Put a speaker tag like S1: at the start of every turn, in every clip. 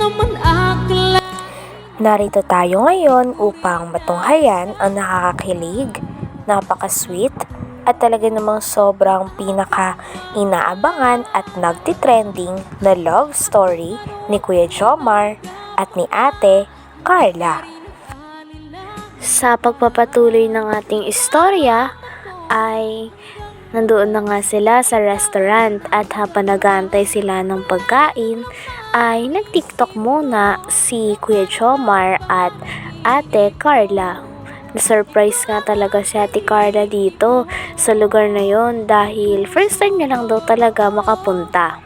S1: naman akla
S2: Narito tayo ngayon upang matunghayan ang nakakakilig, napaka-sweet, at talaga namang sobrang pinaka-inaabangan at nagtitrending na love story ni Kuya Jomar at ni Ate Carla. Sa pagpapatuloy ng ating istorya ay nandoon na nga sila sa restaurant at habang nag-aantay sila ng pagkain ay nag-tiktok muna si Kuya Jomar at Ate Carla. Na-surprise nga talaga si Ate Carla dito sa lugar na yon dahil first time niya lang daw talaga makapunta.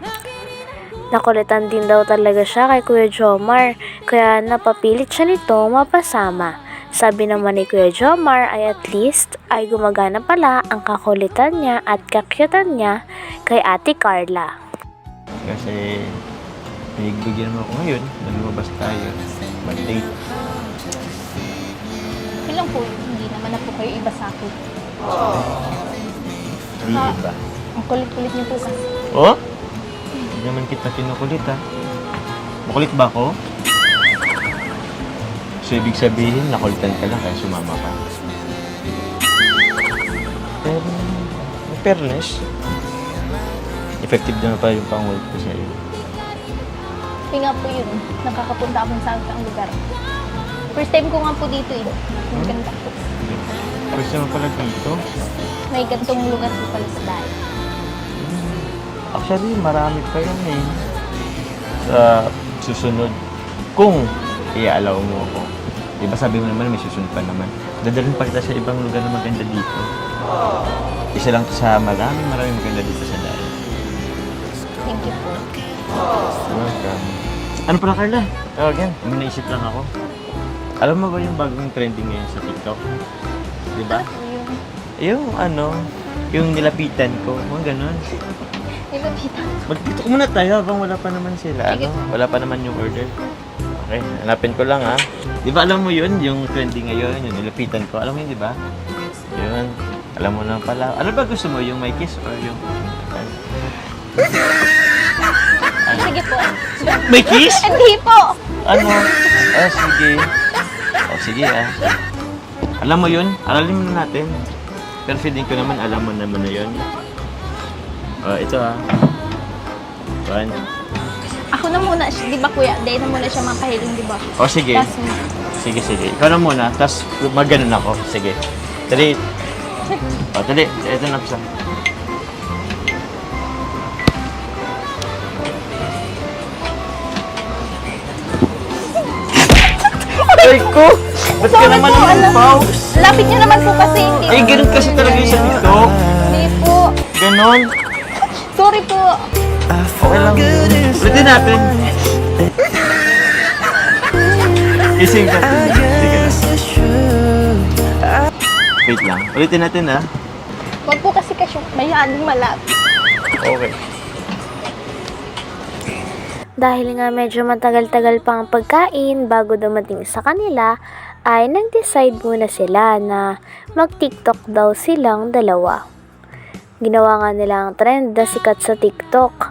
S2: Nakulitan din daw talaga siya kay Kuya Jomar kaya napapilit siya nito mapasama. Sabi naman ni Kuya Jomar ay at least ay gumagana pala ang kakulitan niya at kakyutan niya kay Ate Carla.
S3: Kasi pinagbigyan mo ako ngayon lumabas tayo. Mag-date.
S4: Ilang po, hindi naman na po kayo iba sa akin.
S3: Hindi
S4: Ah.
S3: iba.
S4: Ang kulit-kulit niyo po kasi.
S3: Oh? Hindi naman kita kinukulit ha. Makulit ba ako? So, ibig sabihin, nakulitan ka lang kaya sumama ka. Pero, in fairness, effective naman pa yung pangulit ko sa'yo.
S4: Kaya nga po yun, nakakapunta akong sa ang lugar. First time ko nga po dito eh. Ang ganda po.
S3: First naman pala dito.
S4: May gantong lugar po pala sa dahil.
S3: Actually, marami pa yun eh. Sa susunod, kung i-allow mo ako. Di ba sabi mo naman may susunod pa naman. Dadalhin pa kita sa ibang lugar na maganda dito. Isa lang to sa marami, marami maganda dito sa dahil.
S4: Thank you po.
S3: Welcome. Ano pala, Carla? Oh, again, may naisip lang ako. Alam mo ba yung bagong trending ngayon sa TikTok? Di ba?
S4: Ano po yung
S3: Yung ano, yung nilapitan ko, mga ganun.
S4: nilapitan?
S3: Mag-tiktok muna tayo habang wala pa naman sila. Ano? Wala pa naman yung order. Okay, hanapin ko lang ha. Di ba alam mo yun, yung trending ngayon, yung nilapitan ko. Alam mo yun, di ba? Yun. Alam mo na pala. Ano ba gusto mo? Yung may kiss or yung...
S4: Sige po.
S3: May kiss?
S4: Hindi po!
S3: Ano? Ah, sige. O, sige ah. Alam mo yun? Aralin mo na natin. Pero feeling ko naman, alam mo naman na yun. O, ito ah. One.
S4: Ako na muna, di ba kuya? Dahil na muna siya mapahiling, di ba?
S3: O, sige.
S4: Tapos,
S3: Sige, sige. Ikaw na muna, tapos mag-ganon ako. Sige. Dali. O, dali. Ito na isa. Ay ko! Ba't ka naman
S4: po, alam- lapit niyo naman po kasi. Hindi,
S3: Ay, ganun kasi talaga yung sa TikTok.
S4: hindi po.
S3: Ganon.
S4: Sorry po.
S3: Okay lang. Ulitin natin. Gising ka. Sige na. Wait lang. Ulitin natin ah.
S4: Huwag po kasi kasi masyadong malapit.
S3: Okay.
S2: Dahil nga medyo matagal-tagal pa ang pagkain bago dumating sa kanila, ay nag-decide muna sila na mag-TikTok daw silang dalawa. Ginawa nga nila ang trend na sikat sa TikTok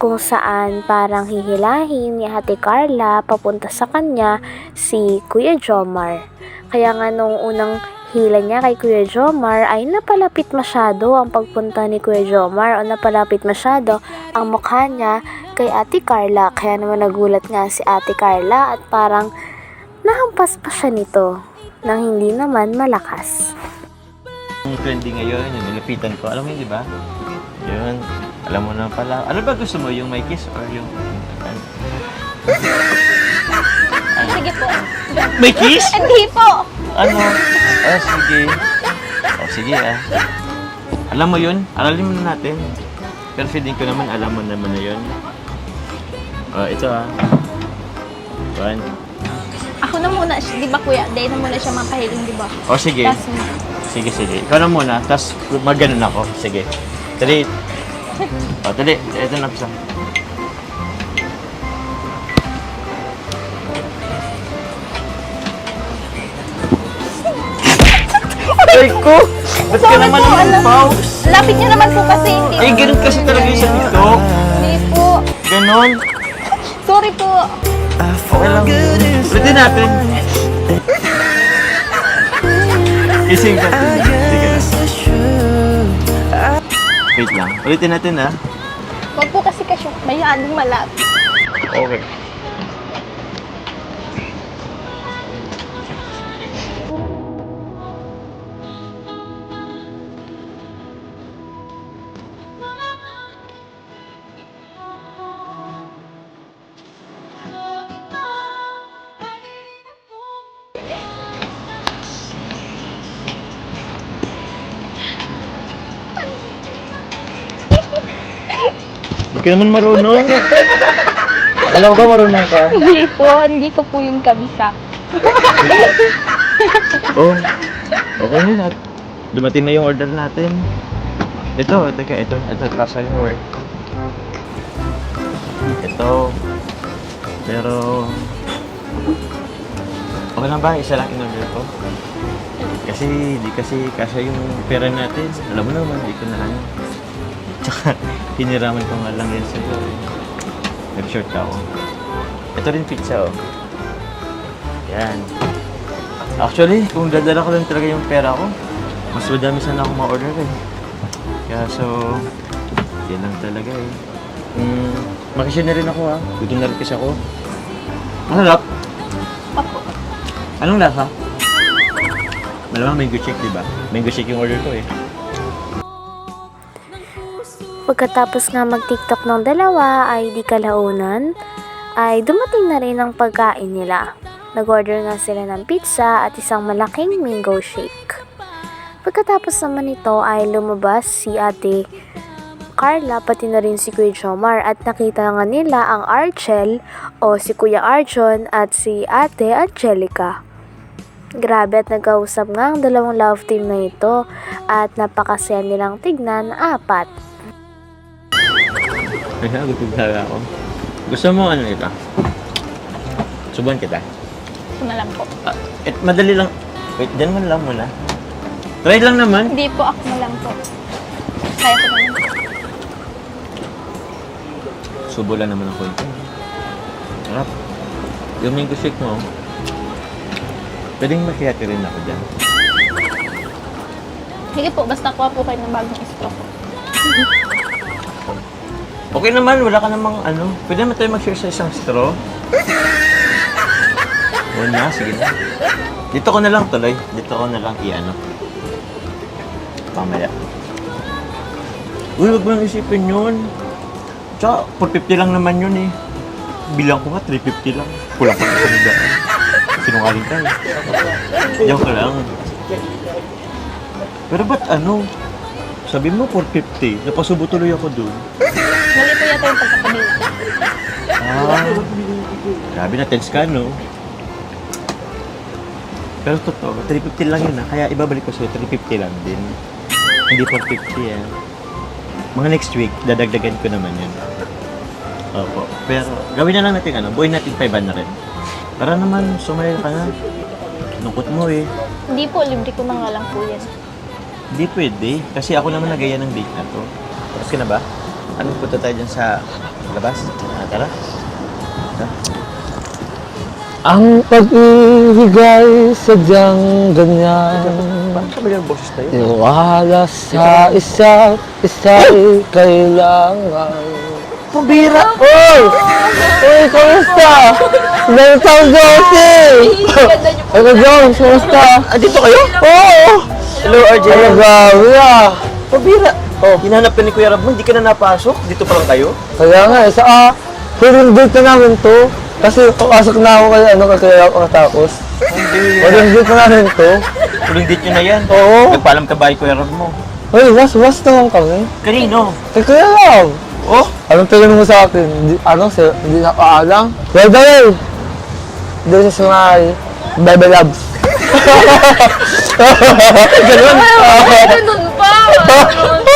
S2: kung saan parang hihilahin ni Ate Carla papunta sa kanya si Kuya Jomar. Kaya nga nung unang hila niya kay Kuya Jomar ay napalapit masyado ang pagpunta ni Kuya Jomar o napalapit masyado ang mukha niya kay Ate Carla. Kaya naman nagulat nga si Ate Carla at parang nahampas pa siya nito nang hindi naman malakas.
S3: Yung trending ngayon, yung nilapitan ko. Alam mo yun, di ba? Yun. Alam mo na pala. Ano ba gusto mo? Yung may kiss or yung...
S4: Sige po.
S3: May kiss?
S4: Hindi po.
S3: Ano? Ah, sige. O, sige ah. Alam mo yun? Aralin mo na natin. Pero feeling ko naman, alam mo naman na yun. O, ito ah. One.
S4: Ako na muna, di ba kuya? Dahil na muna siya mapahiling, di ba?
S3: O, sige.
S4: Tapos,
S3: Sige, sige. Ikaw na muna, tapos mag-ganon ako. Sige. Dali. O, dali. Ito na isa. Ay ko! Ba't ka naman
S4: po, alam-
S3: pause?
S4: lapit niyo naman po kasi. Hindi,
S3: Ay, ganun kasi talaga yung sa TikTok.
S4: hindi po.
S3: Ganon.
S4: Sorry po.
S3: Okay lang. Ulitin natin. Kising ka. Sige na. Wait lang. Ulitin natin ah.
S4: Huwag po kasi kasi masyadong malat.
S3: Okay. Ka naman marunong. Alam ko marunong ka.
S4: Hindi po, hindi ko po yung kabisa.
S3: Oh, okay na. Dumating na yung order natin. Ito, teka, ito, ito, nasa yung work. Ito. Pero, okay lang ba? Isa lang in-order ko. Kasi, di kasi, kasi yung pera natin, alam mo naman, di ko na ano. Tsaka, hiniraman ko nga lang yan sa'yo. Nag-short ako. Ito rin pizza, oh. Yan. Actually, kung dadala ko lang talaga yung pera ko, mas madami sana akong ma-order eh. Kaya so, yan lang talaga eh. Mm, makisya na rin ako ha. Gutom na rin kasi ako. Masarap.
S4: Opo.
S3: Anong lasa? Malamang mango shake, di ba? Mango shake yung order ko eh.
S2: Pagkatapos nga mag-tiktok ng dalawa ay di kalaunan, ay dumating na rin ang pagkain nila. Nag-order nga sila ng pizza at isang malaking mango shake. Pagkatapos naman nito ay lumabas si ate Carla pati na rin si Kuya Jomar at nakita nga nila ang Archel o si Kuya Arjon at si ate Angelica. Grabe at nag-ausap nga ang dalawang love team na ito at napakasaya nilang tignan apat.
S3: Kaya gutom talaga ako. Gusto mo ano ito? Subuhan kita.
S4: Ito na lang po.
S3: Ah, et, madali lang. Wait, dyan mo lang muna. Try lang naman.
S4: Hindi po, ako na lang po. Kaya ko naman.
S3: Subo lang naman ako ito. Sarap. Yung mango shake mo, pwedeng makiyati rin ako dyan.
S4: Sige po, basta kuha po kayo ng bagong stock.
S3: Okay naman, wala ka namang ano. Pwede naman tayo mag-share sa isang straw. Oo na, sige na. Dito ko na lang tuloy. Dito ko na lang i-ano. Pamaya. Uy, huwag mo nang isipin yun. Tsaka, 450 lang naman yun eh. Bilang ko nga, 350 lang. Kulang pa sa daan. Sinungaling tayo. Diyan ko lang. Pero ba't ano? Sabi mo 450. Napasubo tuloy ako dun.
S4: Mali po yata yung pagkakabila.
S3: Ah, grabe na tense ka, no? Pero totoo, 350 lang yun ah. Kaya ibabalik ko sa'yo, 350 lang din. Hindi 450 yan. Mga next week, dadagdagan ko naman yan. Opo. Pero gawin na lang natin ano, buuin natin 500 rin. Para naman sumaya ka na. Lungkot mo eh.
S4: Hindi po, libre ko na nga lang po yan.
S3: Hindi pwede. Kasi ako naman nagaya ng date na to. Tapos ka na ba? Ano, punta tayo dyan sa labas? Ah, tara. Tara.
S1: Ang pag-ibig ay sadyang ganyan
S3: Bakit ka ba yung boses tayo?
S1: Iwala sa isa't isa'y kailangan Pabira! Oy! Oy, kumusta? Ilang taong Josie! Ay, Jones, kumusta?
S3: Ah, dito kayo?
S1: Oo!
S3: Hello, RJ.
S1: Ay, grabe ah!
S3: Pabira. Oh, hinanap ka ni Kuya Rab mo, hindi ka na napasok. Dito pa lang kayo.
S1: Kaya nga, eh, sa ah, huling date na namin to kasi papasok na ako kay ano kay ako katapos.
S3: Hindi.
S1: Huling date na namin to.
S3: Huling date nyo na yan.
S1: Oo.
S3: Nagpaalam ka ba kay Kuya Rab mo?
S1: Uy, was was naman kami.
S3: Kanino?
S1: Eh, kaya lang.
S3: Oh,
S1: Anong tingin mo sa akin? Hindi, ano, si, hindi na paalam? Well, dahil. Doon sa sumay. Bebe loves. Ganun.
S4: Ganun pa!